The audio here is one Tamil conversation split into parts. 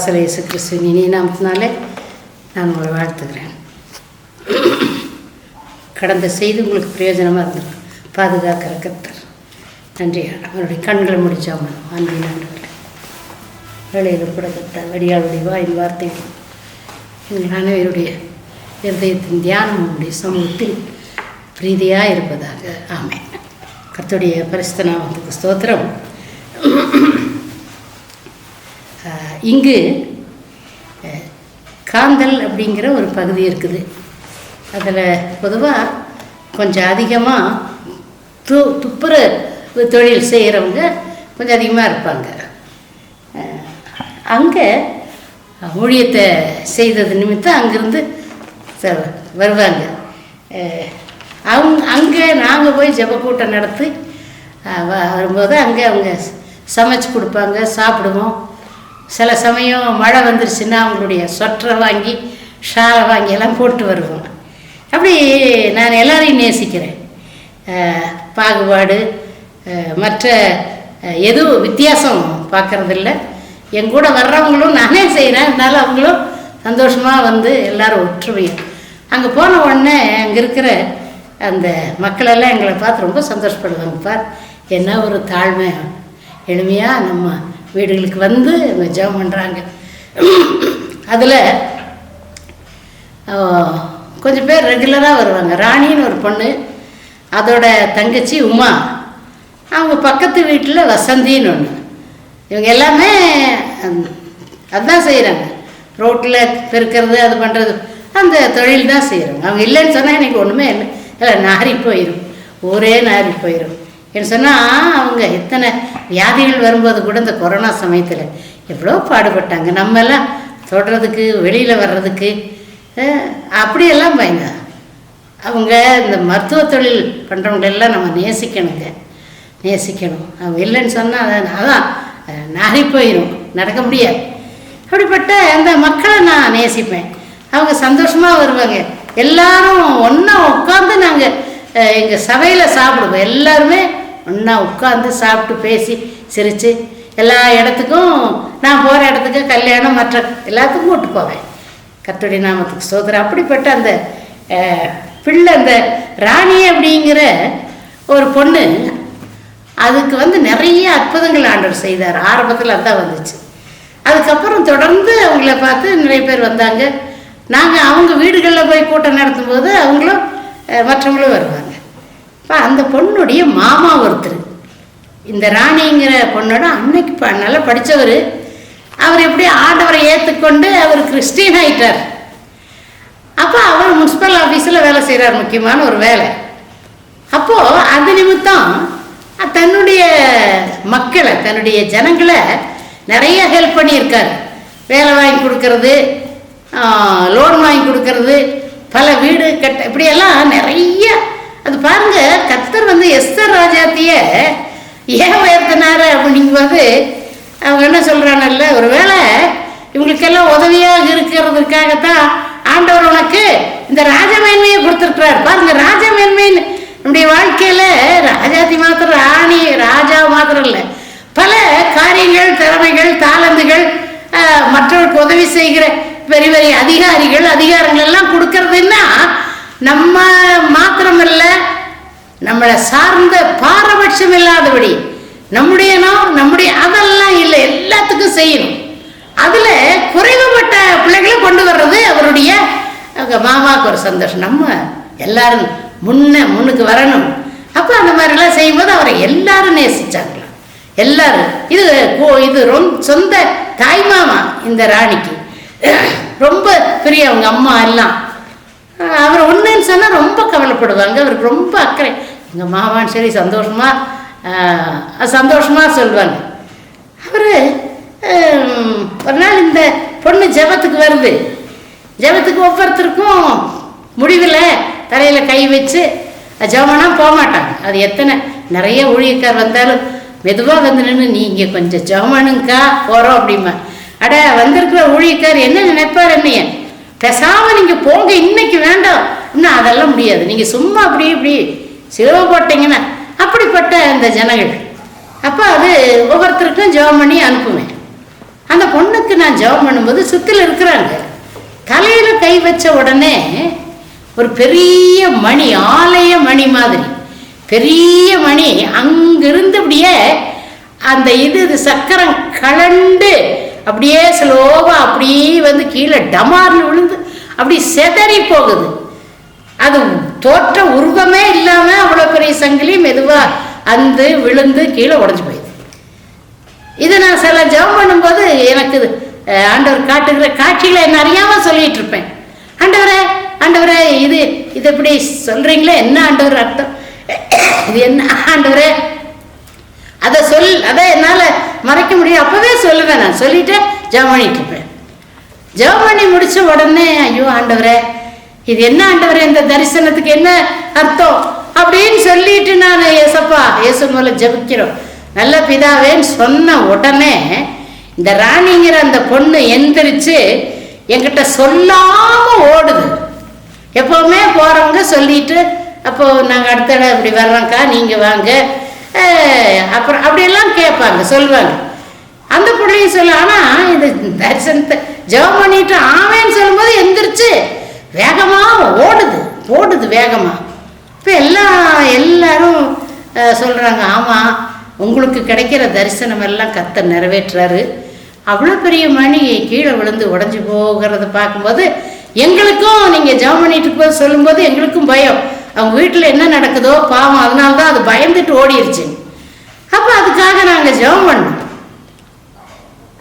பரலோகத்தின் இயேசு கிறிஸ்துவின் இனி நாமத்தினாலே நான் உங்களை வாழ்த்துக்கிறேன் கடந்த செய்தி உங்களுக்கு பிரயோஜனமாக இருந்தது பாதுகாக்கிற கர்த்தர் நன்றி அவருடைய கண்களை முடிச்சாமல் அன்பு நன்றி வேலையில் கூட கர்த்தர் வடியாளுடைய வாயின் வார்த்தைகள் எங்கள் அனைவருடைய இருதயத்தின் தியானம் உங்களுடைய சமூகத்தில் பிரீதியாக இருப்பதாக ஆமை கர்த்தருடைய பரிசுத்த நாமத்துக்கு ஸ்தோத்திரம் இங்கு காந்தல் அப்படிங்கிற ஒரு பகுதி இருக்குது. அதில் பொதுவாக கொஞ்சம் அதிகமாக து துப்புர தொழில் செய்கிறவங்க கொஞ்சம் அதிகமாக இருப்பாங்க. அங்கே ஊழியத்தை செய்தது நிமித்தம் அங்கேருந்து வருவாங்க. அவங்க அங்கே நாங்கள் போய் ஜபக்கூட்டம் நடத்தி வ- வரும்போது அங்கே அவங்க சமைச்சு கொடுப்பாங்க சாப்பிடுவோம். சில சமயம் மழை வந்துருச்சுன்னா அவங்களுடைய சொற்றை வாங்கி ஷாலை வாங்கி எல்லாம் போட்டு வருவோம். அப்படி நான் எல்லாரையும் நேசிக்கிறேன். பாகுபாடு மற்ற எதுவும் வித்தியாசம் பார்க்கறதில்ல. என் கூட வர்றவங்களும் நானே செய்கிறேன் அதனால அவங்களும் சந்தோஷமாக வந்து எல்லாரும் ஒற்றுமையும் அங்கே போன உடனே அங்கே இருக்கிற அந்த மக்களெல்லாம் எங்களை பார்த்து ரொம்ப சந்தோஷப்படுவாங்க. பார் என்ன ஒரு தாழ்மை. எளிமையாக நம்ம வீடுகளுக்கு வந்து அவங்க ஜெபம் பண்ணுறாங்க அதில் கொஞ்சம் பேர் ரெகுலராக வருவாங்க. ராணின்னு ஒரு பொண்ணு அதோட தங்கச்சி உமா. அவங்க பக்கத்து வீட்டில் வசந்தின்னு ஒன்று இவங்க எல்லாமே அந்த- செய்கிறாங்க ரோட்டில் பெருக்கிறது அது பண்ணுறது அந்த தொழில் தான் செய்கிறாங்க அவங்க இல்லைன்னு சொன்னால் எனக்கு ஒன்றுமே இல்லை. இல்லை நாரி போயிடும் ஊரே நாரி போயிடும் என்ன சொன்னால் அவங்க எத்தனை வியாதிகள் வரும்போது கூட இந்த கொரோனா சமயத்தில் எவ்வளோ பாடுபட்டாங்க. நம்ம எல்லாம் தொடுறதுக்கு வெளியில் வர்றதுக்கு அப்படியெல்லாம் பயங்க அவங்க இந்த மருத்துவ தொழில் பண்ணுறவங்களெல்லாம் நம்ம நேசிக்கணுங்க. நேசிக்கணும். அவங்க இல்லைன்னு சொன்னால் அதான் அஹ், போயிடும் நடக்க முடியாது. அப்படிப்பட்ட அந்த மக்களை நான் நேசிப்பேன். அவங்க சந்தோஷமாக வருவாங்க. எல்லாரும் ஒன்றா உட்காந்து நாங்கள் எங்கள் சபையில் சாப்பிடுவோம். எல்லாருமே ஒன்றா உட்காந்து சாப்பிட்டு பேசி சிரித்து எல்லா இடத்துக்கும் நான் போகிற இடத்துக்கு கல்யாணம் மற்ற எல்லாத்துக்கும் கூட்டு போவேன். கத்துடைய நாமத்துக்கு சோதரம் அப்படிப்பட்ட அந்த பிள்ளை அந்த ராணி அப்படிங்கிற ஒரு பொண்ணு அதுக்கு வந்து நிறைய அற்புதங்கள் ஆண்டவர் செய்தார். ஆரம்பத்தில் அதான் வந்துச்சு. அதுக்கப்புறம் தொடர்ந்து அவங்கள பார்த்து நிறைய பேர் வந்தாங்க. நாங்கள் அவங்க வீடுகளில் போய் கூட்டம் நடத்தும் போது அவங்களும் மற்றவங்களும் வருவாங்க. இப்போ அந்த பொண்ணுடைய மாமா ஒருத்தர். இந்த ராணிங்கிற பொண்ணோட அன்னைக்கு இப்போ நல்லா படித்தவர் அவர் எப்படி ஆண்டவரை ஏற்றுக்கொண்டு அவர் கிறிஸ்டின் ஆயிட்டார். அப்போ அவர் முனிசிபல் ஆஃபீஸில் வேலை செய்கிறார் முக்கியமான ஒரு வேலை. அப்போது அது நிமித்தம் தன்னுடைய மக்களை தன்னுடைய ஜனங்களை நிறைய ஹெல்ப் பண்ணியிருக்கார். வேலை வாங்கி கொடுக்கறது லோன் வாங்கி கொடுக்கறது பல வீடு கட்ட இப்படியெல்லாம் நிறைய அது பாருங்க கத்தர் வந்து எஸ்தர் ராஜாத்திய ஏன் உயர்த்தினாரு அப்படிங்கும்போது அவங்க என்ன சொல்கிறாங்கல்ல ஒருவேளை இவங்களுக்கெல்லாம் உதவியாக இருக்கிறதுக்காகத்தான் ஆண்டவர் உனக்கு இந்த ராஜமேன்மையை கொடுத்துருக்கிறார். பாருங்க ராஜமேன்மைன்னு நம்முடைய வாழ்க்கையில ராஜாதி மாத்திரம் ராணி ராஜா மாத்திரம் இல்லை. பல காரியங்கள் திறமைகள் தாளந்துகள் மற்றவர்களுக்கு உதவி செய்கிற பெரிய பெரிய அதிகாரிகள் அதிகாரங்கள் எல்லாம் கொடுக்கறதுன்னா நம்ம மாத்திரமல்ல நம்மளை சார்ந்த பாரபட்சம் இல்லாதபடி நம்முடைய நோ- நம்முடைய அதெல்லாம் இல்லை எல்லாத்துக்கும் செய்யணும். அதில் குறைவுபட்ட பிள்ளைகளை கொண்டு வர்றது அவருடைய மாமாவுக்கு ஒரு சந்தோஷம். நம்ம எல்லாரும் முன்ன முன்னுக்கு வரணும். அப்போ அந்த மாதிரிலாம் செய்யும்போது அவரை எல்லாரும் நேசித்தாங்களாம் எல்லாரும். இது கோ- இது ரொம்ப சொந்த தாய் மாமா இந்த ராணிக்கு. ரொம்ப பெரிய அவங்க அம்மா எல்லாம். அவர் ஒன்றுன்னு சொன்னால் ரொம்ப கவலைப்படுவாங்க. அவருக்கு ரொம்ப அக்கறை. எங்கள் மாமான்னு சரி சந்தோஷமாக சந்தோஷமாக சொல்லுவாங்க. அவர் ஒரு நாள் இந்த பொண்ணு ஜெபத்துக்கு வருது. ஜெபத்துக்கு ஒவ்வொருத்தருக்கும் முடிவில் தலையில் கை வச்சு ஜெபம்னா போக மாட்டாங்க. அது எத்தனை நிறைய ஊழியக்கார் வந்தாலும் மெதுவாக வந்து நின்று நீங்கள் கொஞ்சம் ஜெபமானுங்கக்கா போகிறோம் அப்படிமா அட வந்திருக்கிற ஊழியக்கார் என்ன நினைப்பார் என்னைய? பேசாமல் நீங்கள் போங்க இன்னைக்கு வேண்டாம். இன்னும் அதெல்லாம் முடியாது. நீங்கள் சும்மா அப்படி இப்படி சிலுவை போட்டீங்கன்னா அப்படிப்பட்ட அந்த ஜனங்கள். அப்போ அது ஒவ்வொருத்தருக்கும் ஜெபம் பண்ணி அனுப்புவேன். அந்த பொண்ணுக்கு நான் ஜெபம் பண்ணும்போது சுத்தில் இருக்கிறாங்க. தலையில் கை வச்ச உடனே ஒரு பெரிய மணி ஆலய மணி மாதிரி. பெரிய மணி. அங்கிருந்து அப்படியே அந்த இது இது சக்கரம் கலண்டு அப்படியே ஸ்லோவாக அப்படியே வந்து கீழே டமார்னு விழுந்து அப்படி செதறி போகுது. அது தோற்ற உருவமே இல்லாமல் அவ்வளோ பெரிய சங்கிலி மெதுவாக அந்து விழுந்து கீழே உடஞ்சி போயிடுது. இது நான் சில ஜெபம் பண்ணும்போது எனக்கு இது, ஆண்டவர் காட்டுகிற காட்சிகளை என்ன அறியாம சொல்லிட்டு இருப்பேன். ஆண்டவரே ஆண்டவரே இது இது இப்படி சொல்றீங்களே என்ன ஆண்டவர் அர்த்தம்? இது என்ன ஆண்டவரே? அதை சொல் அதை என்னால் மறைக்க முடியும். அப்போவே சொல்லுவேன் நான். சொல்லிட்டு ஜெபம் பண்ணிட்டு இருப்பேன் ஜெபம் பண்ணி முடிச்ச உடனே ஐயோ ஆண்டவரே இது என்ன ஆண்டவரே இந்த தரிசனத்துக்கு என்ன அர்த்தம்? அப்படின்னு சொல்லிட்டு நான் ஏசப்பா இயேசு முதல்ல ஜெபிக்கிறோம். நல்ல பிதாவேன்னு சொன்ன உடனே இந்த ராணிங்கிற அந்த பொண்ணு எந்திரிச்சு என்கிட்ட சொல்லாம ஓடுது. எப்பவுமே போறவங்க சொல்லிட்டு அப்போ நாங்கள் அடுத்த இடம் இப்படி வர்றோம்க்கா நீங்க வாங்க. அப்புறம் அப்படியெல்லாம் கேட்பாங்க சொல்லுவாங்க அந்த பிள்ளையும் சொல்ல ஆனா இந்த தரிசனத்தை ஜெபம் பண்ணிட்டு ஆவேன்னு சொல்லும்போது எந்திரிச்சு வேகமாக ஓடுது ஓடுது வேகமாக இப்போ எல்லாம் எல்லாரும் சொல்கிறாங்க ஆமாம் உங்களுக்கு கிடைக்கிற தரிசனம் எல்லாம் கத்த நிறைவேற்றுறாரு. அவ்வளோ பெரிய மணி கீழே விழுந்து உடஞ்சி போகிறத பார்க்கும்போது எங்களுக்கும் நீங்கள் ஜெபம் பண்ணிட்டு இருக்கும்போது சொல்லும்போது எங்களுக்கும் பயம். அவங்க வீட்டில் என்ன நடக்குதோ பாவம் அதனால தான் அது பயந்துட்டு ஓடிடுச்சு அப்போ அதுக்காக நாங்கள் ஜெபம் பண்ணோம்.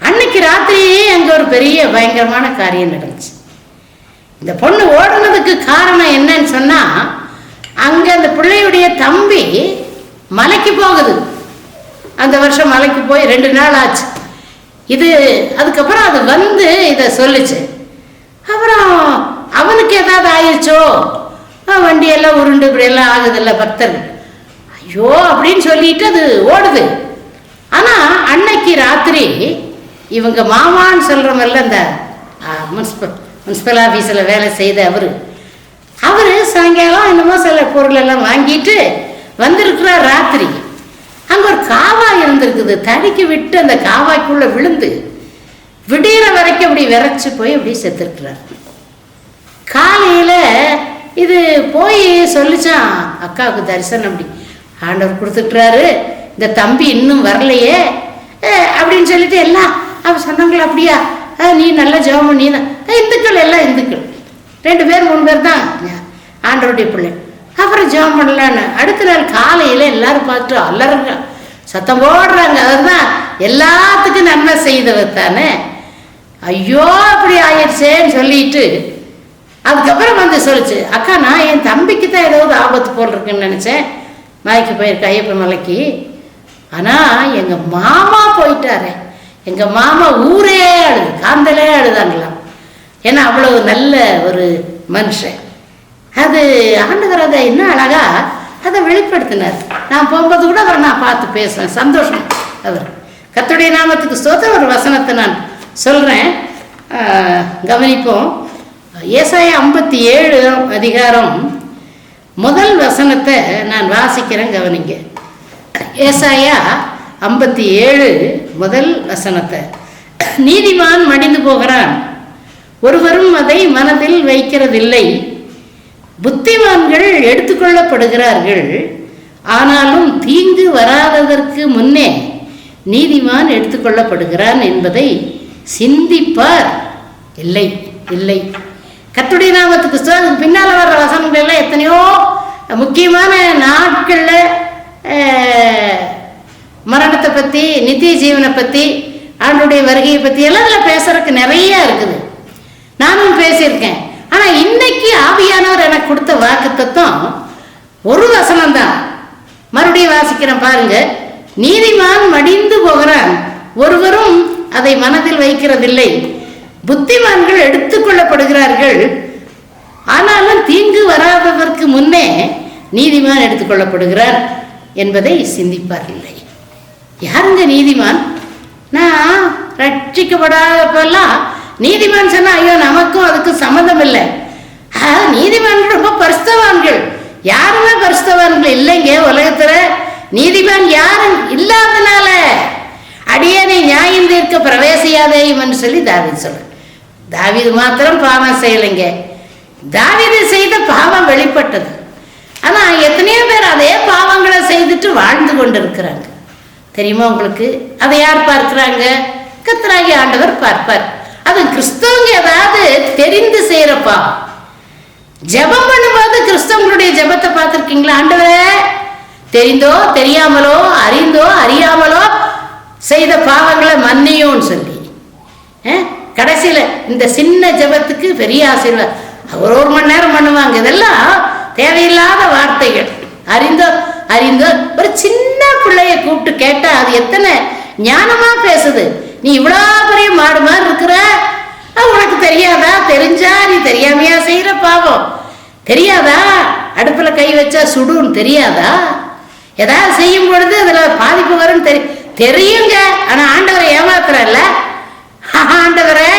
அன்னைக்கு ராத்திரியே அங்கே ஒரு பெரிய பயங்கரமான காரியம் நடந்துச்சு. இந்த பொண்ணு ஓடுனதுக்கு காரணம் என்னன்னு சொன்னால் அங்கே அந்த பிள்ளையுடைய தம்பி மலைக்கு போகுது. அந்த வருஷம் மலைக்கு போய் ரெண்டு நாள் ஆச்சு. இது அதுக்கப்புறம் அது வந்து இதை சொல்லுச்சு. அப்புறம் அவனுக்கு ஏதாவது ஆயிடுச்சோ வண்டியெல்லாம் உருண்டு இப்படியெல்லாம் ஆகுதில்ல பக்தர் ஐயோ அப்படின்னு சொல்லிட்டு அது ஓடுது. ஆனால் அன்னைக்கு ராத்திரி இவங்க மாமான்னு சொல்கிறவங்கல்ல இந்த முன்சிபல் முன்சிபல் ஆஃபீஸில் வேலை செய்த அவர். அவர் சாயங்காலம் என்னமோ சில பொருளெல்லாம் வாங்கிட்டு வந்திருக்கிறார் ராத்திரி. அங்கே ஒரு காவாய் இருந்திருக்குது. தடிக்கு விட்டு அந்த காவாய்க்குள்ளே விழுந்து விடிகிற வரைக்கும் அப்படி விரைச்சி போய் அப்படி செத்துருக்கிறார். காலையில் இது போய் சொல்லிச்சான் அக்காவுக்கு தரிசனம் அப்படி. ஆண்டவர் கொடுத்துட்றாரு இந்த தம்பி இன்னும் வரலையே அப்படின்னு சொல்லிட்டு எல்லாம் அவ சொன்னாங்களா அப்படியா? நீ நல்லா ஜெபம் பண்ணி தான் இந்துக்கள் எல்லாம் இந்துக்கள். ரெண்டு பேர் மூணு பேர் தான். ஆண்டவருடைய பிள்ளை. அப்புறம் ஜெபம் பண்ணலான்னு. அடுத்த நாள் காலையில் எல்லாரும் பார்த்துட்டு அல்லறங்க சத்தம் போடுறாங்க. அதுதான் எல்லாத்துக்கும் நன்மை செய்தவர் தானே. ஐயோ அப்படி ஆயிடுச்சேன்னு சொல்லிட்டு அதுக்கப்புறம் வந்து சொல்லிச்சு அக்கா நான் என் தம்பிக்கு தான் ஏதாவது ஆபத்து போல் இருக்குன்னு நினச்சேன். மலைக்கு போயிருக்க ஐயப்ப மலைக்கு. ஆனால் எங்கள் மாமா போயிட்டாரே. எங்கள் மாமா ஊரே அழுது காந்தலே அழுதாங்களாம். ஏன்னா அவ்வளவு நல்ல ஒரு மனுஷன். அது ஆண்டவர் அதை என்ன அழகா அதை வெளிப்படுத்தினார். நான் போகும்போது கூட அவரை நான் பார்த்து பேசுவேன். சந்தோஷம் அவர். கத்துடைய நாமத்துக்கு ஸ்தோத்திரம் ஒரு வசனத்தை நான் சொல்கிறேன் கவனிப்போம். ஏசாயா ஐம்பத்தி ஏழு அதிகாரம் முதல் வசனத்தை நான் வாசிக்கிறேன் கவனிங்க. ஏசாயா ஐம்பத்தி ஏழு முதல் வசனத்தை. நீதிமான் மடிந்து போகிறான். ஒருவரும் அதை மனதில் வைக்கிறதில்லை. புத்திமான்கள் எடுத்துக்கொள்ளப்படுகிறார்கள். ஆனாலும் தீங்கு வராததற்கு முன்னே நீதிமான் எடுத்துக்கொள்ளப்படுகிறான் என்பதை சிந்திப்பார். இல்லை இல்லை. கத்துடைய நாமத்துக்கு ஸ்தோத்திரம். அதுக்கு பின்னால் வர்ற வசனங்கள் எல்லாம் எத்தனையோ முக்கியமான நாட்களில் மரணத்தை பற்றி நித்திய ஜீவனை பற்றி ஆண்டுடைய வருகையை பற்றி எல்லாம் அதில் பேசுறதுக்கு நிறைய இருக்குது. நானும் பேசியிருக்கேன். ஆனால் இன்னைக்கு ஆவியானவர் எனக்கு கொடுத்த வாக்கு தத்துவம் ஒரு வசனம் தான் மறுபடியும் வாசிக்கிறேன் பாருங்க. நீதிமான் மடிந்து போகிறான். ஒருவரும் அதை மனதில் வைக்கிறதில்லை. புத்திமான்கள் எடுத்துக்கொள்ளப்படுகிறார்கள். ஆனாலும் தீங்கு வராதவர்க்கு முன்னே நீதிமான் எடுத்துக்கொள்ளப்படுகிறார் என்பதை சிந்திப்பார் இல்லை. யாருங்க நீதிமான்? நான் ரட்சிக்கப்படாதப்பெல்லாம் நீதிமான் சொன்னா ஐயோ நமக்கும் அதுக்கும் சம்மந்தம் இல்லை ஆ, நீதிமான்கள் ரொம்ப பரிஸ்தவான்கள். யாருமே பரிஸ்தவான்கள் இல்லைங்க உலகத்துல. நீதிமான் யாரும் இல்லாதனால அடியனை நியாயம் தீர்க்க பிரவேசியாதே சொல்லி தாவின் சொல்ற தாவிது மாத்திரம் பாவம் செய்யலைங்க. தாவிது செய்த பாவம் வெளிப்பட்டது. ஆனால் எத்தனையோ பேர் அதே பாவங்களை செய்துட்டு வாழ்ந்து கொண்டு இருக்கிறாங்க தெரியுமா உங்களுக்கு? அதை யார் பார்க்கிறாங்க? கத்தராகி ஆண்டவர் பார்ப்பார். அது கிறிஸ்தவங்க ஏதாவது தெரிந்து செய்யற பாவம். ஜெபம் பண்ணும்போது கிறிஸ்தவங்களுடைய ஜெபத்தை பார்த்துருக்கீங்களா? ஆண்டவரே தெரிந்தோ தெரியாமலோ அறிந்தோ அறியாமலோ செய்த பாவங்களை மன்னியும்னு சொல்லி. ஆ? கடைசியில் இந்த சின்ன ஜெபத்துக்கு பெரிய ஆசீர்வாதம். ஒரு ஒரு மணி நேரம் பண்ணுவாங்க. இதெல்லாம் தேவையில்லாத வார்த்தைகள். அறிந்தோ அறிந்தோ ஒரு சின்ன பிள்ளைய கூப்பிட்டு கேட்டா அது எத்தனை ஞானமா பேசுது. நீ இவ்வளோ பெரிய மாடு மாதிரி இருக்கிற? உனக்கு தெரியாதா? தெரிஞ்சா நீ தெரியாமையா செய்யற பாவம். தெரியாதா? அடுப்புல கை வச்சா சுடுன்னு தெரியாதா? ஏதாவது செய்யும் பொழுது அதில் பாதிப்பு வரும்னு தெரி தெரியுங்க. ஆனால் ஆண்டவரை ஏமாத்துறல்ல ஆண்டவரை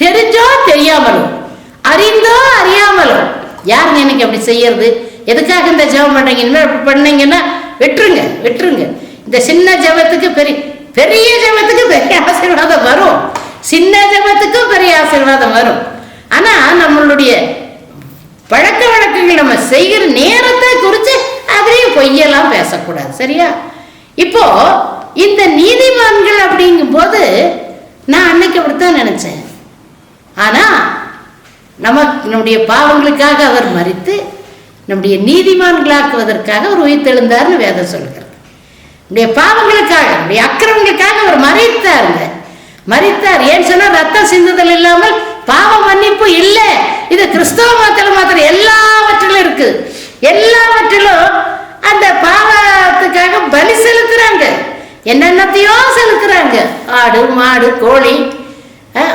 தெரிஞ்சோ தெரியாமலோ அறிந்தோ அறியாமலோ. யாருங்க எனக்கு அப்படி செய்யறது? எதுக்காக இந்த ஜெபம் பண்றீங்க? இனிமேல் அப்படி பண்ணீங்கன்னா விட்டுருங்க விட்டுருங்க. இந்த சின்ன ஜெபத்துக்கு பெரிய பெரிய ஜெபத்துக்கு பெரிய ஆசீர்வாதம் வரும். சின்ன ஜெபத்துக்கும் பெரிய ஆசீர்வாதம் வரும். ஆனா நம்மளுடைய பழக்க வழக்கங்கள் நம்ம செய்கிற நேரத்தை குறித்து அதுலேயும் பொய்யெல்லாம் பேசக்கூடாது சரியா? இப்போ இந்த நீதிமான்கள் அப்படிங்கும்போது நான் அன்னைக்கு அப்படித்தான் நினைச்சேன். ஆனா நமக்கு நம்முடைய பாவங்களுக்காக அவர் மறித்து நம்முடைய நீதிமான்களாக்குவதற்காக அவர் உயிர்த்தெழுந்தார்னு வேதம் சொல்கிறது. நம்முடைய பாவங்களுக்காக நம்முடைய அக்கிரமங்களுக்காக அவர் மறைத்தாருங்க. மறித்தார். ஏன்னு சொன்னா ரத்தம் சிந்துதல் இல்லாமல் பாவ மன்னிப்பு இல்லை. இது கிறிஸ்தவ மதத்தில் மாத்திரம் எல்லாவற்றிலும் இருக்கு எல்லாவற்றிலும் அந்த பாவத்துக்காக பலி செலுத்துறாங்க. என்னென்னத்தையோ செலுத்துறாங்க. ஆடு மாடு கோழி.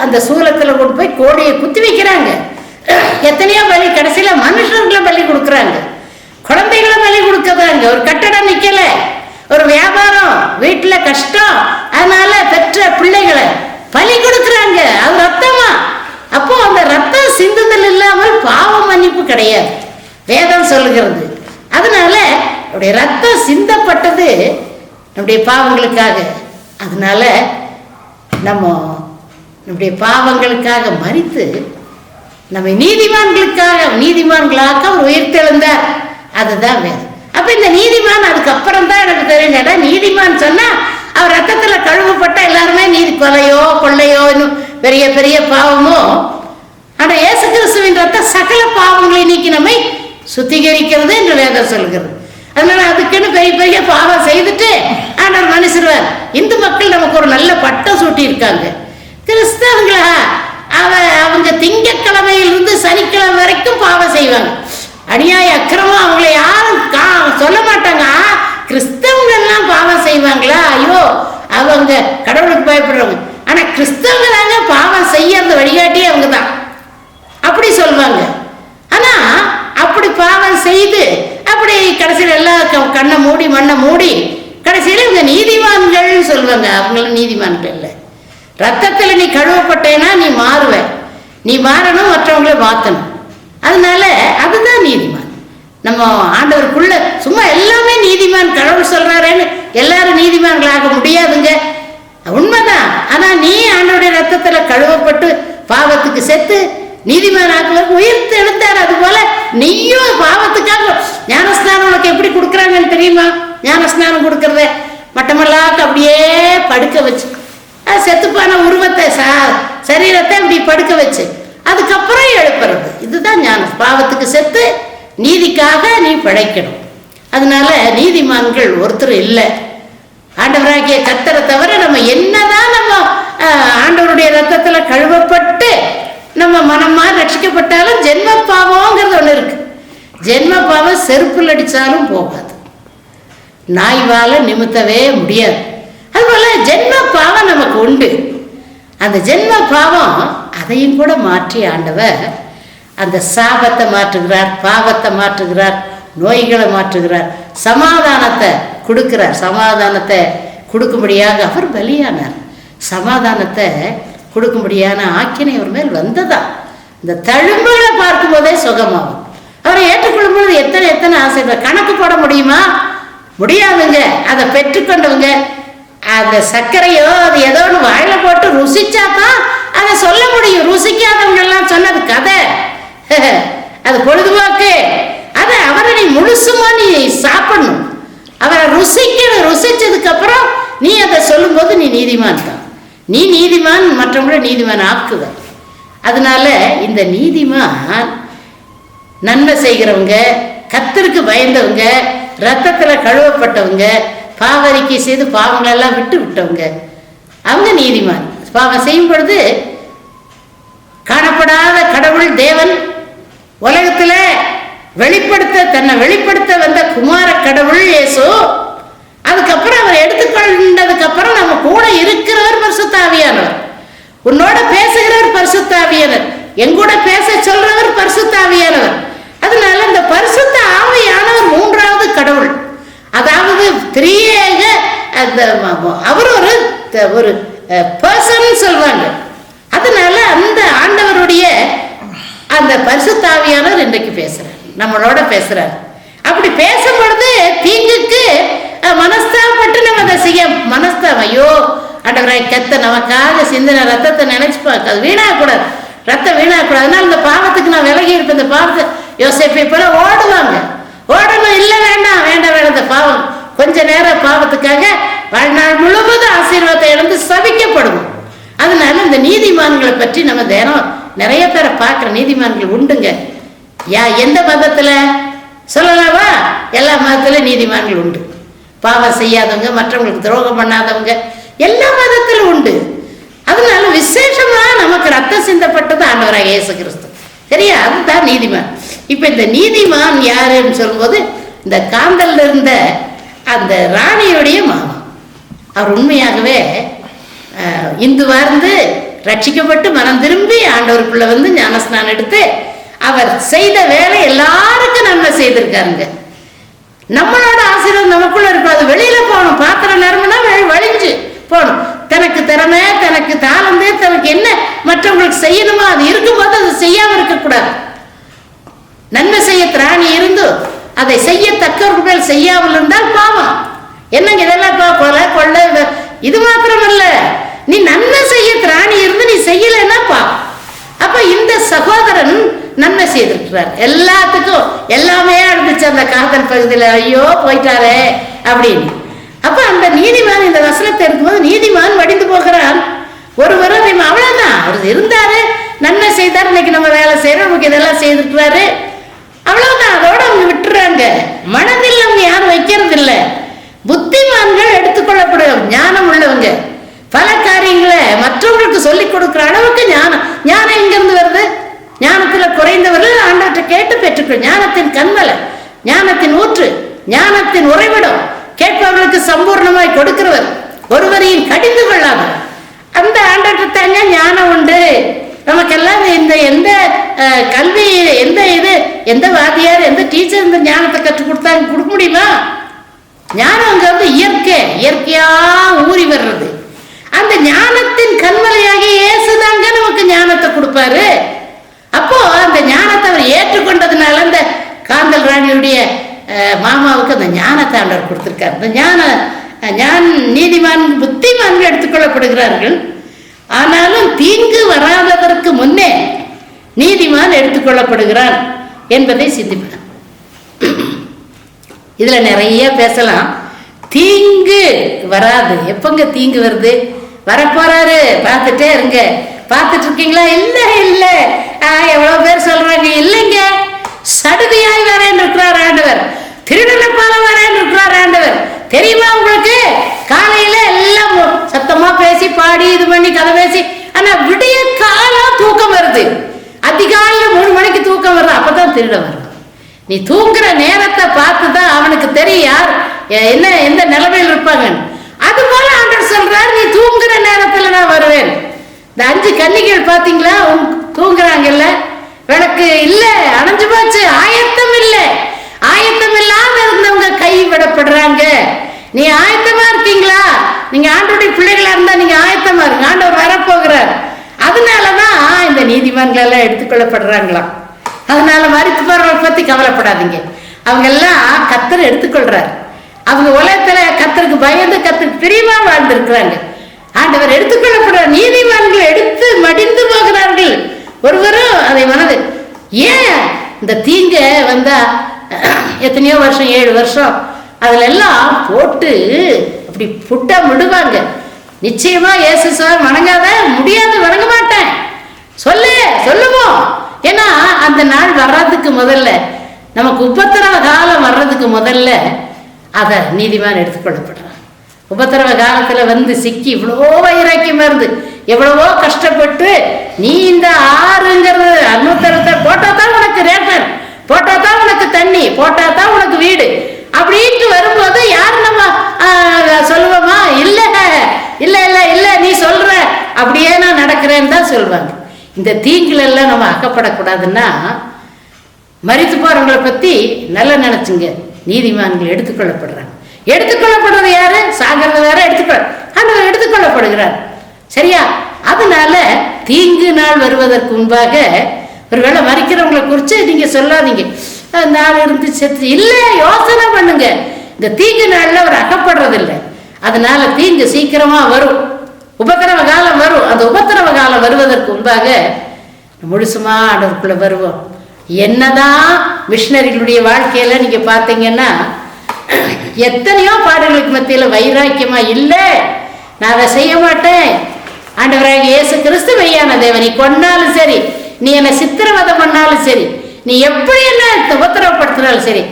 அந்த சூலத்தில் கொண்டு போய் கோழியை குத்தி வைக்கிறாங்க. எத்தனையோ பலி கடைசியில் மனுஷர்களை பலி கொடுக்குறாங்க. குழந்தைகளை பலி கொடுக்குறாங்க. ஒரு கட்டடம் நிற்கலை ஒரு வியாபாரம் வீட்டில் கஷ்டம். அதனால பெற்ற பிள்ளைகளை பலி கொடுக்குறாங்க. அது ரத்தமா? அப்போ அந்த ரத்தம் சிந்துதல் இல்லாமல் பாவ மன்னிப்பு கிடையாது. வேதம் சொல்லுகிறது. அதனால நம்முடைய ரத்தம் சிந்தப்பட்டது நம்முடைய பாவங்களுக்காக. அதனால நம்ம நம்முடைய பாவங்களுக்காக மறித்து நம்மை நீதிமான்களுக்காக நீதிமான்களாக அவர் உயிர்த்தெழுந்தார். அதுதான் வேறு அப்போ இந்த நீதிமான் அதுக்கப்புறம் தான் எனக்கு தெரிஞ்சடா நீதிமான் சொன்னால் அவர் ரத்தத்தில் கழுவப்பட்ட எல்லாருமே நீதி கொலையோ கொள்ளையோ இன்னும் பெரிய பெரிய பாவமோ? ஆனால் இயேசு கிறிஸ்துவின் ரத்தம் சகல பாவங்களை நீக்கி நம்மை சுத்திகரிக்கிறது என்று வேதம் சொல்கிறது. அதனால அதுக்குன்னு பெரிய பெரிய பாவம் செய்துட்டு ஆண்டவர் மனுஷருவார் இந்து மக்கள் நமக்கு ஒரு நல்ல பட்டம் சூட்டி இருக்காங்க கிறிஸ்தவங்களா? அவ அவங்க திங்கட்கிழமையிலிருந்து சனிக்கிழமை வரைக்கும் பாவம் செய்வாங்க. அநியாய அக்கிரமம் அவங்கள யாரும் கா சொல்ல மாட்டாங்க. கிறிஸ்தவங்க எல்லாம் பாவம் செய்வாங்களா? ஐயோ அவங்க கடவுளுக்கு பயப்படுறவங்க. ஆனா கிறிஸ்தவங்களாங்க பாவம் செய்ய அந்த வழிகாட்டி அவங்க தான் அப்படி சொல்லுவாங்க ஆனா அப்படி பாவம் செய்து அப்படி கடைசியில் எல்லாம் க- கண்ணை மூடி மண்ணை மூடி கடைசியில் இந்த நீதிமான்கள்னு சொல்லுவாங்க. அவங்களும் நீதிமான்கள் இல்லை ரத்தத்தில் நீ கழுவப்பட்டேன்னா நீ மாறுவ. நீ மாறணும் மற்றவங்கள மாற்றணும் அதனால அதுதான் நீதிமான். நம்ம ஆண்டவருக்குள்ள சும்மா எல்லாமே நீதிமான் கடவுள் சொல்றாரேன்னு எல்லாரும் நீதிமான்களாக முடியாதுங்க. உண்மைதான். ஆனால் நீ ஆண்டவருடைய ரத்தத்தில் கழுவப்பட்டு பாவத்துக்கு செத்து நீதிமன்ற உயிர்த்து எழுந்தார் அது போல நீயும் பாவத்துக்காக ஞானஸ்நானம் உனக்கு எப்படி கொடுக்குறாங்கன்னு தெரியுமா? ஞானஸ்நானம் கொடுக்கறத மட்டமல்லாக்கு அப்படியே படுக்க வச்சு. செத்துப்பான உருவத்தை சா சரீரத்தை இப்படி படுக்க வச்சு. அதுக்கப்புறம் எழுப்புறது. இதுதான் ஞானம். பாவத்துக்கு செத்து நீதிக்காக நீ பிழைக்கணும். அதனால நீதிமான்கள் ஒருத்தர் இல்லை. ஆண்டவராகிய கத்தரை தவிர நம்ம என்னதான் நம்ம ஆண்டவருடைய ரத்தத்தில் கழுவப்பட்டு நம்ம மனமா ரட்சிக்கப்பட்டாலும் ஜென்ம பாவம்ங்கிறது ஒன்று இருக்கு. ஜென்ம பாவம் செருப்பில் அடித்தாலும் போகாது. நாய்வால் நிமித்தவே முடியாது. அதுபோல் ஜென்ம பாவம் நமக்கு உண்டு. அந்த ஜென்ம பாவம் அதையும் கூட மாற்றி ஆண்டவர் அந்த சாபத்தை மாற்றுகிறார் பாவத்தை மாற்றுகிறார் நோய்களை மாற்றுகிறார் சமாதானத்தை கொடுக்கிறார். சமாதானத்தை கொடுக்கும்படியாக அவர் பலியானார். சமாதானத்தை கொடுக்கும்படியான ஆக்கினை அவர் மேல் வந்ததா? இந்த தழும்புகளை பார்க்கும்போதே சுகமாகும். அவரை ஏற்றுக்கொள்ளும் பொழுது எத்தனை எத்தனை ஆசைகள். கணக்கு போட முடியுமா? முடியாதுங்க. அதை பெற்றுக்கொண்டவங்க அந்த சர்க்கரையோ அது ஏதோ ஒன்று வாயில போட்டு ருசிச்சா தான் அதை சொல்ல முடியும். ருசிக்காதவங்க எல்லாம் சொன்னது கதை. அது பொழுதுபோக்கு. அதை அவரை நீ முழுசுமா நீ சாப்பிடணும். அவரை ருசிக்க ருசிச்சதுக்கு அப்புறம் நீ அதை சொல்லும்போது நீ நீதிமான் தான். நீ நீதிமான் மற்றவங்கள நீதிமான் ஆக்குவ அதனால இந்த நீதிமான் நன்மை செய்கிறவங்க கத்தருக்கு பயந்தவங்க ரத்தத்துல கழுவப்பட்டவங்க பாவரிக்கை செய்து பாவங்களெல்லாம் விட்டு விட்டவங்க அவங்க நீதிமான். பாவம் செய்யும் பொழுது காணப்படாத கடவுள் தேவன் உலகத்துல வெளிப்படுத்த தன்னை வெளிப்படுத்த வந்த குமார கடவுள் இயேசு அதுக்கப்புறம் அவர் எடுத்துக்கொண்டதுக்கு அப்புறம் நம்ம கூட இருக்கிறவர் பரிசுத்தாவியானவர். உன்னோட பேசுகிறவர் பரிசுத்தாவியானவர். எங்கூட பேச சொல்றவர் பரிசுத்தாவியானவர். அதனால இந்த பரிசுத்த ஆவியானவர் மூன்றாவது கடவுள். அதாவது திரியேக அந்த அவர் ஒரு ஒரு பர்சன் சொல்வாங்க. அதனால அந்த ஆண்டவருடைய அந்த பரிசுத்தாவியானவர் இன்றைக்கு பேசுறார். நம்மளோட பேசுறார். அப்படி பேசும்பொழுது தீங்குக்கு மனஸ்தாபப்பட்டு நம்ம அதை செய்ய மனஸ்தாபம். ஐயோ ஆண்டவராய் கத்த நமக்காக சிந்தின ரத்தத்தை நினைச்சு பார்க்க அது வீணாகக்கூடாது. ரத்தம் வீணாகக்கூடாது. அதனால இந்த பாவத்துக்கு நான் விலகி இருப்பேன். இந்த பாவத்தை யோசிப்பை போல ஓடுவாங்க. ஓடணும் இல்லை வேண்டாம். வேண்டாம் வேண்டாம். இந்த பாவம் கொஞ்ச நேரம் பாவத்துக்காக வாழ்நாள் முழுவதும் ஆசீர்வாதத்தை இழந்து சபிக்கப்படுவோம். அதனால இந்த நீதிமான்களை பற்றி நம்ம தினம் நிறைய பேரை பார்க்குற நீதிமான்கள் உண்டுங்க. யா எந்த மதத்தில்? சொல்லலாமா? எல்லா மதத்திலும் நீதிமான்கள் உண்டு. பாவம் செய்யாதவங்க மற்றவங்களுக்கு துரோகம் பண்ணாதவங்க எல்லா மதத்திலும் உண்டு. அதனால விசேஷமாக நமக்கு ரத்தம் சிந்தப்பட்டது ஆண்டவராக இயேசு கிறிஸ்து. சரியா? அதுதான் நீதிமான். இப்போ இந்த நீதிமான் யாருன்னு சொல்லும்போது இந்த காந்தல்ல இருந்த அந்த ராணியுடைய மாமா. அவர் உண்மையாகவே அஹ், இந்துவா இருந்து ரட்சிக்கப்பட்டு மனம் திரும்பி ஆண்டவருக்குள்ள வந்து ஞானஸ்நானம் எடுத்து அவர் செய்த வேலை எல்லாருக்கும் நன்மை செய்திருக்காருங்க. நம்மளோட ஆசீர்வாதம் நமக்குள்ள இருக்கும் அது வெளியில போகணும். பாத்திரம் நிரம்பினா வழிஞ்சு போகணும். தனக்கு திறமை தனக்கு தாளந்து தனக்கு என்ன மற்றவங்களுக்கு செய்யணுமோ அது இருக்கும்போது அது செய்யாம இருக்கக்கூடாது. நன்மை செய்ய திராணி இருந்து அதை செய்யத்தக்கவர்கள் மேல் செய்யாமல் இருந்தால் பாவம். என்னங்க இதெல்லாம் கொலை கொள்ளை இது- இது மாத்திரமல்ல நீ நன்மை செய்ய திராணி இருந்து நீ செய்யலைன்னா பாவம் அப்ப இந்த சகோதரன் நன்மை செய்திருக்கிறார். எல்லாத்துக்கும் எல்லாமே இருந்துச்சு அந்த காதல் பகுதியில் ஐயோ போயிட்டாரே அப்படின்னு. அப்ப அந்த நீதிமான் இந்த வசனத்தை இருக்கும்போது நீதிமான் வடிந்து போகிறான். வரும் அவ்வளவுதான். அவர் இருந்தாரு நன்மை செய்தார் இன்னைக்கு நம்ம வேலை செய்யறோம் நமக்கு இதெல்லாம் செய்திருக்கிறாரு. அவ்வளவுதான். அதோட அவங்க விட்டுறாங்க. மனதில் அவங்க யாரும் வைக்கிறது இல்லை புத்திமான்கள் எடுத்துக்கொள்ளப்படும். ஞானம் உள்ளவங்க. பல காரியங்களை மற்றவங்களுக்கு சொல்லிக் கொடுக்குற அளவுக்கு ஞானம். ஞானம் எங்கிருந்து வருது? ஞானத்துல குறைந்தவர்கள் ஆண்டவற்றை கேட்டு பெற்றுக்கொள். ஞானத்தின் கண்மலை ஞானத்தின் ஊற்று ஞானத்தின் உறைவிடம் கேட்பவர்களுக்கு சம்பூர்ணமாய் கொடுக்கிறவர் ஒருவரையும் கடிந்து கொள்ளாதவர். அந்த ஆண்டவற்றாங்க ஞானம் உண்டு. நமக்கெல்லாம் இந்த எந்த கல்வி எந்த இது எந்த வாத்தியார் எந்த டீச்சர் இந்த ஞானத்தை கற்றுக் கொடுத்தாங்க கொடுக்க முடியுமா? ஞானம் வந்து இயற்கை இயற்கையா ஊறி வர்றது. அந்த ஞானத்தின் கண்மலையாகி இயேசுதாங்க நமக்கு ஞானத்தை கொடுப்பாரு. அந்த ஞானத்தை அவர் ஏற்றுக்கொண்டதுனால அந்த காந்தல் ராணியுடைய மாமாவுக்கு அந்த ஞானத்தை ஆண்டவர் கொடுத்துருக்கார். அந்த ஞான ஞான் நீதிமான் புத்திமான்கள் எடுத்துக்கொள்ளப்படுகிறார்கள். ஆனாலும் தீங்கு வராததற்கு முன்னே நீதிமான் எடுத்துக்கொள்ளப்படுகிறான் என்பதை சிந்திப்பார் இதில் நிறைய பேசலாம். தீங்கு வராது. எப்பங்க தீங்கு வருது? வரப்போறாரு. பார்த்துட்டே இருங்க. பார்த்துட்டு இருக்கீங்களா இல்ல இல்ல. ஆ, எவ்வளவு பேர் சொல்றாங்க இல்லைங்க. சடுதியாய் வரேன் இருக்கிறார் ஆண்டவர். திருடனை போல வரேன் இருக்கிறார் ஆண்டவர். தெரியுமா உங்களுக்கு? காலையில எல்லாம் சத்தமா பேசி பாடி இது பண்ணி கதை பேசி. ஆனா விடிய காலம் தூக்கம் வருது. அதிகாலையில மூணு மணிக்கு தூக்கம் வருது. அப்பதான் திருட வரும். நீ தூங்குற நேரத்தை பார்த்து தான் அவனுக்கு தெரியும் யார் என்ன எந்த நிலைமையில் இருப்பாங்க அது போல ஆண்டவர் சொல்றார் நீ தூங்குற நேரத்துல நான் வருவேன். இந்த அஞ்சு கன்னிகள் பார்த்தீங்களா தூங்குறாங்கல்ல? விளக்கு இல்லை அணைஞ்சு போச்சு. ஆயத்தம் இல்லை. ஆயத்தம் இல்லாம இருந்தவங்க கைவிடப்படுறாங்க நீ ஆயத்தமா இருக்கீங்களா? நீங்க ஆண்டோடைய பிள்ளைகளா இருந்தா நீங்க ஆயத்தமா இருங்க. ஆண்டவர் வரப்போகிறார். அதனாலதான் இந்த நீதிமன்றங்கள் எல்லாம் எடுத்துக்கொள்ளப்படுறாங்களாம். அதனால மறித்து போறவங்களை பத்தி கவலைப்படாதீங்க. அவங்க எல்லாம் கத்தர் எடுத்துக்கொள்றார். அவங்க உலகத்துல கத்தருக்கு பயந்து கத்தருக்கு பிரியமா வாழ்ந்திருக்கிறாங்க. ஆண்டவர் எடுத்துக்கொள்ளப்படுற நீதிமான்கள் எடுத்து மடிந்து போகிறார்கள். ஒருவரும் அதை மனது. ஏன் இந்த தீங்க வந்தா எத்தனையோ வருஷம் ஏழு வருஷம் அதுல எல்லாம் போட்டு அப்படி புட்டா விடுவாங்க நிச்சயமா இயேசு சார் வணங்காத முடியாது வணங்க மாட்டேன். சொல்லு சொல்லுவோம் ஏன்னா அந்த நாள் வர்றதுக்கு முதல்ல நமக்கு உபத்திரவ காலம் வர்றதுக்கு முதல்ல அதை நீதிமான் எடுத்துக்கொள்ளப்படுறான். உபத்திரவ காலத்தில் வந்து சிக்கி இவ்வளவோ வைராக்கியமா இருந்து எவ்வளவோ கஷ்டப்பட்டு நீ இந்த ஆறுங்கிறது அறுநூத்தறுத்த போட்டால் தான் உனக்கு ரேஷன் போட்டால் தான் உனக்கு தண்ணி போட்டால் தான் உனக்கு வீடு அப்படின்ட்டு வரும்போது யார் நம்ம சொல்லுவோமா? இல்லை இல்லை இல்லை இல்லை நீ சொல்கிற அப்படியே நான் நடக்கிறேன்னு தான் சொல்லுவாங்க இந்த தீங்குலெல்லாம் நம்ம அகப்படக்கூடாதுன்னா மறித்து போகிறவங்களை பற்றி நல்லா நினச்சிங்க. நீதிமான்கள் எடுத்துக்கொள்ளப்படுறாங்க. எடுத்துக்கொள்ளப்படுறது யாரு? சாகிறது வேற எடுத்துக்கொள்ள ஆண்டவர் எடுத்துக்கொள்ளப்படுகிறார். சரியா? அதனால தீங்கு நாள் வருவதற்கு முன்பாக ஒருவேளை மறிக்கிறவங்களை குறித்து நீங்க சொல்லாதீங்க. நாள் இருந்து செத்து இல்லை யோசனை பண்ணுங்க. இந்த தீங்கு நாளில் அவர் அகப்படுறதில்லை. அதனால தீங்கு சீக்கிரமா வரும். உபத்திரவ காலம் வரும். அந்த உபத்திரவ காலம் வருவதற்கு முன்பாக முழுசுமா ஆண்டவருக்குள்ள வருவோம். என்னதான் மிஷினரிகளுடைய வாழ்க்கையில நீங்க பார்த்தீங்கன்னா எத்தனையோ பாடல்களுக்கு மத்தியில் வைராக்கியமா இல்லை. நான் அதை செய்ய மாட்டேன். ஆண்டவராக இயேசு கிறிஸ்து மெய்யான தேவன் நீ கொன்னாலும் சரி நீ என்னை சித்திரவதை பண்ணாலும் சரி நீ எப்படி என்ன உபத்திரவப்படுத்தினாலும் சரி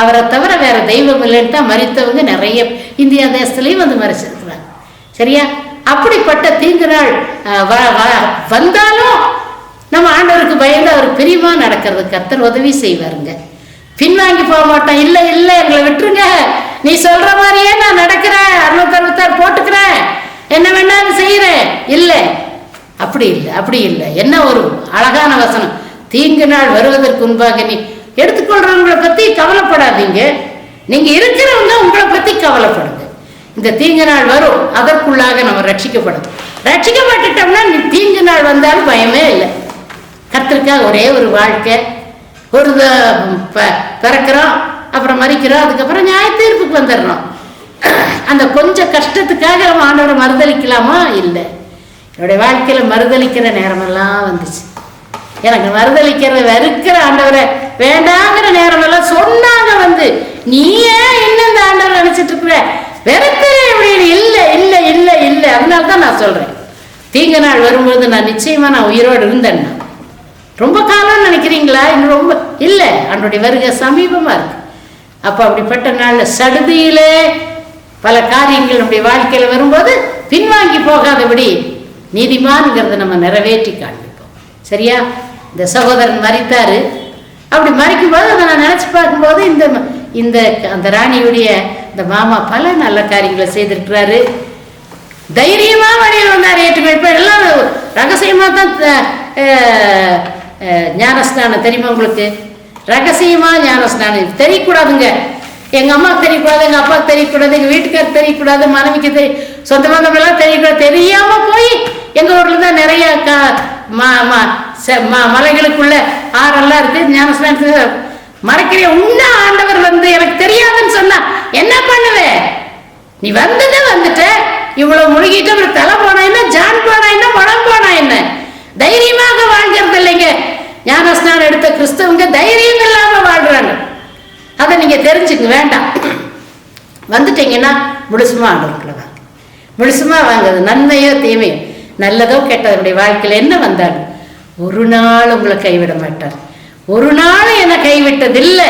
அவரை தவிர வேற தெய்வம் இல்லைன்னு தான் மறித்தவங்க நிறைய இந்தியா தேசத்துலேயும் வந்து மறைச்சிருக்கிறாங்க. சரியா? அப்படிப்பட்ட தீங்கு நாள் வந்தாலும் நம்ம ஆண்டவருக்கு பயந்து அவர் பிரியமா நடக்கிறது கர்த்தர் உதவி செய்வாருங்க. பின்வாங்கி போக மாட்டோம் இல்லை இல்லை எங்களை விட்டுருங்க. நீ சொல்ற மாதிரியே நான் நடக்கிறேன். அறுநூத்தி அறுபத்தாறு போட்டுக்கிறேன். என்ன வேணாலும் செய்யறேன். இல்லை. அப்படி இல்லை அப்படி இல்லை. என்ன ஒரு அழகான வசனம். தீங்கு நாள் வருவதற்கு முன்பாக நீ எடுத்துக்கொள்றவங்களை பத்தி கவலைப்படாதீங்க. நீங்க இருக்கிறவங்க உங்களை பத்தி கவலைப்படுங்க. இந்த தீங்கு நாள் வரும். அதற்குள்ளாக நம்ம ரட்சிக்கப்படும் ரட்சிக்கப்பட்டுட்டோம்னா நீ தீங்கு நாள் வந்தாலும் பயமே இல்லை. கத்திருக்கா ஒரே ஒரு வாழ்க்கை. ஒரு ப- பிறக்கிறோம் அப்புறம் மறிக்கிறோம் அதுக்கப்புறம் நியாய தீர்ப்புக்கு வந்துடுறோம் அந்த கொஞ்சம் கஷ்டத்துக்காக நம்ம ஆண்டவரை மறுதளிக்கலாமா? இல்லை. என்னுடைய வாழ்க்கையில் மறுதளிக்கிற நேரமெல்லாம் வந்துச்சு. எனக்கு மறுதளிக்கிற வெறுக்கிற ஆண்டவரை வேண்டாங்கிற நேரமெல்லாம் சொன்னாங்க வந்து. நீ ஏன் என்ன இந்த ஆண்டவரை நினைச்சிட்டு இருக்கிற? வெறுக்கிறேன் அப்படின்னு இல்லை இல்லை இல்லை இல்லை. அதனால தான் நான் சொல்கிறேன் தீங்கு நாள் வரும்போது நான் நிச்சயமாக நான் உயிரோடு இருந்தேன்னா ரொம்ப காலம் நினைக்கிறீங்களா? இன்னும் ரொம்ப இல்லை அவனுடைய வருகை சமீபமாக இருக்கு. அப்போ அப்படிப்பட்ட நாளில் சடுதியிலே பல காரியங்கள் நம்முடைய வாழ்க்கையில் வரும்போது பின்வாங்கி போகாதபடி நீதிமான்ங்கிறத நம்ம நிறைவேற்றி காண்பிப்போம். சரியா? இந்த சகோதரன் மறித்தாரு. அப்படி மறிக்கும்போது அதை நான் நினச்சி பார்க்கும்போது இந்த இந்த அந்த ராணியுடைய இந்த மாமா பல நல்ல காரியங்களை செய்திருக்கிறாரு. தைரியமாக வழியில் வந்தார் ஏற்றுமை எல்லாம் ரகசியமாக தான் ஞானஸ்நானம் தெரியுமா உங்களுக்கு? ரகசியமாக ஞானஸ்நானம். தெரியக்கூடாதுங்க. எங்கள் அம்மாவுக்கு தெரியக்கூடாது எங்கள் அப்பாவுக்கு தெரியக்கூடாது எங்கள் வீட்டுக்காரர் தெரியக்கூடாது மனைவிக்கு தெரிய சொந்த பந்தமெல்லாம் தெரியக்கூடாது. தெரியாமல் போய் எங்கள் ஊரில் தான் நிறைய க- மா மா செ- மலைகளுக்குள்ள ஆறெல்லாம் இருக்கு ஞானஸ்நானத்துக்கு மறைக்கிற உன்ன ஆண்டவர் வந்து எனக்கு தெரியாதுன்னு சொன்னா என்ன பண்ணுவேன் நீ வந்ததே வந்துட்ட. இவ்வளவு முழுகிட்டு அப்புறம் தலை போனா என்ன ஜான் போனா என்ன மனம் போனா என்ன? தைரியமாக வாழ்கிறது இல்லைங்க. ஞானஸ்நானம் எடுத்த கிறிஸ்தவங்க தைரியம் இல்லாம வாழ்றாங்க. அதை நீங்க தெரிஞ்சுக்க வேண்டாம். வந்துட்டீங்கன்னா முழுசுமா ஆண்டவர்களை வாங்க. முழுசுமா வாங்குறது நன்மையோ தீமையோ. நல்லதோ கெட்டதனுடைய வாழ்க்கையில் என்ன வந்தாலும் ஒரு நாள் உங்களை கைவிட மாட்டார். ஒரு நாள் என்னை கைவிட்டதில்லை.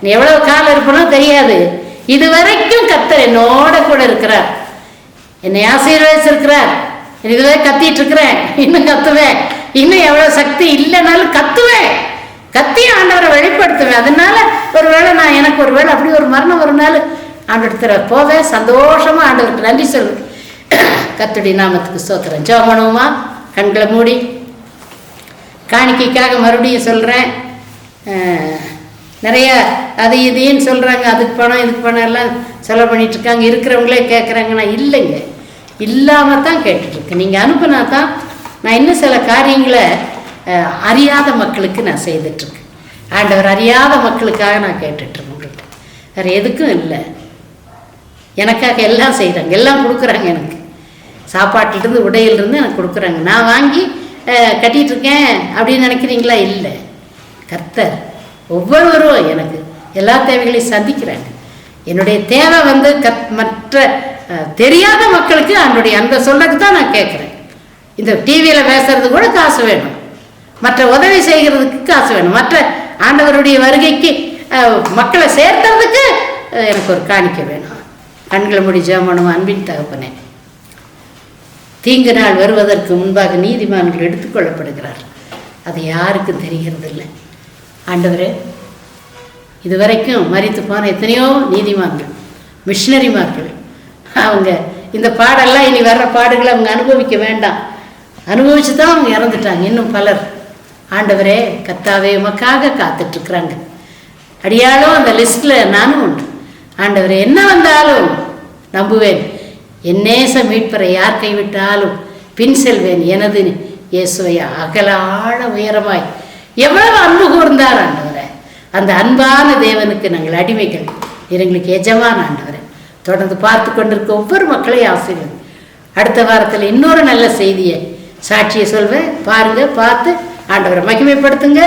நீ எவ்வளவு காலம் இருப்பனோ தெரியாது. இது வரைக்கும் கத்தர் என்னோட கூட இருக்கிறார். என்னை ஆசீர்வதிச்சிருக்கிறார். இதுவே கத்திட்டு இருக்கிறேன் இன்னும் கத்துவேன். இன்னும் எவ்வளவு சக்தி இல்லைனாலும் கத்துவேன். கத்தி ஆண்டவரை வெளிப்படுத்துவேன் அதனால ஒருவேளை நான் எனக்கு ஒருவேளை அப்படி ஒரு மரணம் ஒரு நாள் ஆண்டவர்கிட்ட போவேன். சந்தோஷமா ஆண்டவருக்கு நன்றி சொல்லுவேன் கத்துடி நாமத்துக்கு சோத்திரம் ஜெபம் பண்ணுவோமா கண்களை மூடி. காணிக்கைக்காக மறுபடியும் சொல்கிறேன் நிறைய அது இதுன்னு சொல்கிறாங்க அதுக்கு பணம் இதுக்கு பணம் எல்லாம் செலவு பண்ணிட்டு இருக்காங்க. இருக்கிறவங்களே கேட்குறாங்க நான் இல்லைங்க. இல்லாமல் தான் கேட்டுட்ருக்கு நீங்கள் அனுப்புனா தான் நான் இன்னும் சில காரியங்களை அறியாத மக்களுக்கு நான் செய்துட்ருக்கேன். ஆண்டவர் அறியாத மக்களுக்காக நான் கேட்டுட்ருக்கேன் உங்கள்கிட்ட வேறு எதுக்கும் இல்லை. எனக்காக எல்லாம் செய்கிறாங்க எல்லாம் கொடுக்குறாங்க எனக்கு. சாப்பாட்டிலிருந்து உடையிலிருந்து எனக்கு கொடுக்குறாங்க. நான் வாங்கி கட்டிகிட்டு இருக்கேன் அப்படின்னு நினைக்கிறீங்களா? இல்லை. கர்த்தர் ஒவ்வொருவரும் எனக்கு எல்லா தேவைகளையும் சந்திக்கிறாங்க என்னுடைய தேவை வந்து கத் மற்ற தெரியாத மக்களுக்கு அவனுடைய அந்த சொல்லுக்கு தான் நான் கேட்குறேன். இந்த டிவியில் பேசுறது கூட காசு வேணும். மற்ற உதவி செய்கிறதுக்கு காசு வேணும். மற்ற ஆண்டவருடைய வருகைக்கு மக்களை சேர்த்துறதுக்கு எனக்கு ஒரு காணிக்க வேணும். கண்களை முடி ஜெபம் அன்பின் தகப்பனே தீங்கு நாள் வருவதற்கு முன்பாக நீதிமான்கள் எடுத்துக்கொள்ளப்படுகிறார் அது யாருக்கும் தெரிகிறதில்லை. ஆண்டவரே இதுவரைக்கும் மறித்து போன எத்தனையோ நீதிமான்கள் மிஷினரிமார்கள் அவங்க. இந்த பாடெல்லாம் இனி வர்ற பாடுகளை அவங்க அனுபவிக்க வேண்டாம். அனுபவிச்சு தான் அவங்க இறந்துட்டாங்க இன்னும் பலர். ஆண்டவரே கத்தாவே உமக்காக காத்துட்ருக்குறாங்க. அடியாலும் அந்த லிஸ்ட்டில் நானும் உண்டு. ஆண்டவரே என்ன வந்தாலும் நம்புவேன். என் நேச மீட்பரை யார் கைவிட்டாலும் பின் செல்வேன் எனது இயேசுவை அகல ஆழ உயரமாய். எவ்வளவு அன்பு கூர்ந்தார் ஆண்டவரை. அந்த அன்பான தேவனுக்கு நாங்கள் அடிமைகள். எங்களுக்கு எஜமான ஆண்டவரை. தொடர்ந்து பார்த்து கொண்டிருக்க ஒவ்வொரு மக்களையும் ஆசிரியர். அடுத்த வாரத்தில் இன்னொரு நல்ல செய்தியை சாட்சியை சொல்வேன். பாருங்க பார்த்து ஆண்டவரை மகிமைப்படுத்துங்க.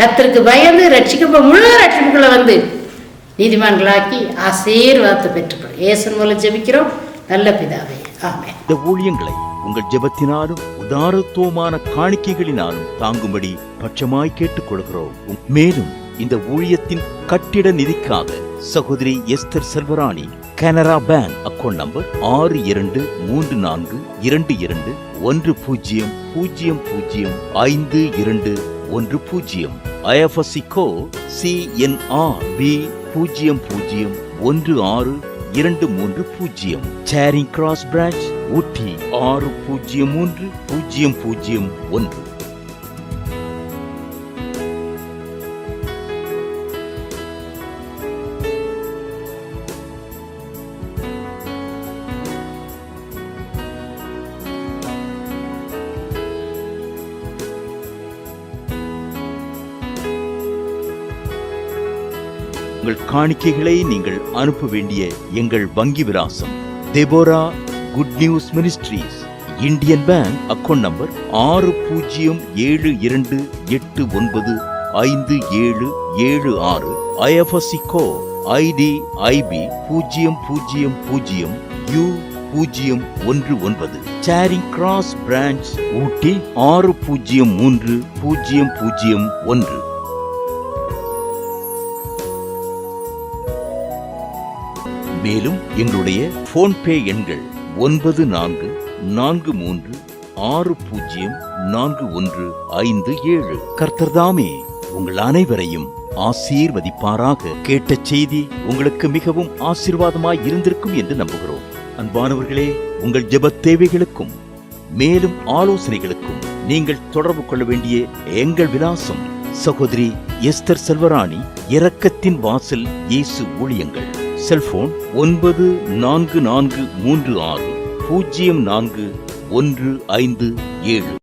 கத்திற்கு பயந்து ரட்சிக்கப்ப முழு ரட்சிப்புக்குள்ள வந்து நீதிமான்களாக்கி ஆசீர்வாதத்தை பெற்றுக்கணும் ஏசன் மூலம் ஜெபிக்கிறோம். நல்ல பிதாவே. ஆமே இந்த ஊழியங்களை உங்கள் ஜெபத்தினாலும் உதாரத்துவமான காணிக்கைகளினாலும் தாங்கும்படி பட்சமாய் கேட்டுக்கொள்கிறோம். மேலும் இந்த ஊழியத்தின் கட்டிட நிதிக்காக சகோதரி Esther Selvarani Canara bank account number ஆறு இரண்டு மூன்று நான்கு இரண்டு இரண்டு ஒன்று பூஜ்ஜியம் பூஜ்ஜியம் பூஜ்ஜியம் ஐந்து இரண்டு ஒன்று பூஜ்ஜியம். ஐஎஃப்எஸ்சி கோ சிஎன்ஆர் பி பூஜ்ஜியம் பூஜ்ஜியம் ஒன்று ஆறு இரண்டு மூன்று பூஜ்ஜியம். சேரிங் கிராஸ் பிரான்ச் ஊட்டி ஆறு பூஜ்ஜியம் மூன்று பூஜ்ஜியம் பூஜ்ஜியம் ஒன்று. காணிக்கைகளை நீங்கள் அனுப்ப வேண்டிய எங்கள் வங்கி விலாசம். Deborah good news ministries Indian bank account number ஆறு பூஜ்ஜியம் ஏழு இரண்டு எட்டு ஒன்பது ஐந்து ஏழு ஏழு ஆறு. ஐஎஃப்எஸ்சி கோ ஐடி ஐபி பூஜ்ஜியம் பூஜ்ஜியம் பூஜ்ஜியம் யூ பூஜ்ஜியம் ஒன்று ஒன்பது. சேரிங் கிராஸ் பிரான்ச் ஊட்டி ஆறு பூஜ்ஜியம் மூன்று பூஜ்ஜியம் பூஜ்ஜியம் ஒன்று. மேலும் எங்களுடைய போன்பே எண்கள் ஒன்பது நான்கு நான்கு மூன்று ஆறு பூஜ்ஜியம் நான்கு ஒன்று ஐந்து ஏழு. கர்த்தர்தாமே உங்கள் அனைவரையும் ஆசீர்வதிப்பாராக. கேட்ட செய்தி உங்களுக்கு மிகவும் ஆசீர்வாதமாய் இருந்திருக்கும் என்று நம்புகிறோம். அன்பானவர்களே உங்கள் ஜெப தேவைகளுக்கும் மேலும் ஆலோசனைகளுக்கும் நீங்கள் தொடர்பு கொள்ள வேண்டிய எங்கள் விலாசம் சகோதரி எஸ்தர் செல்வராணி இரக்கத்தின் வாசல் இயேசு ஊழியங்கள். செல்போன் ஒன்பது நான்கு நான்கு மூன்று ஆறு பூஜ்ஜியம் நான்கு ஒன்று ஐந்து ஏழு.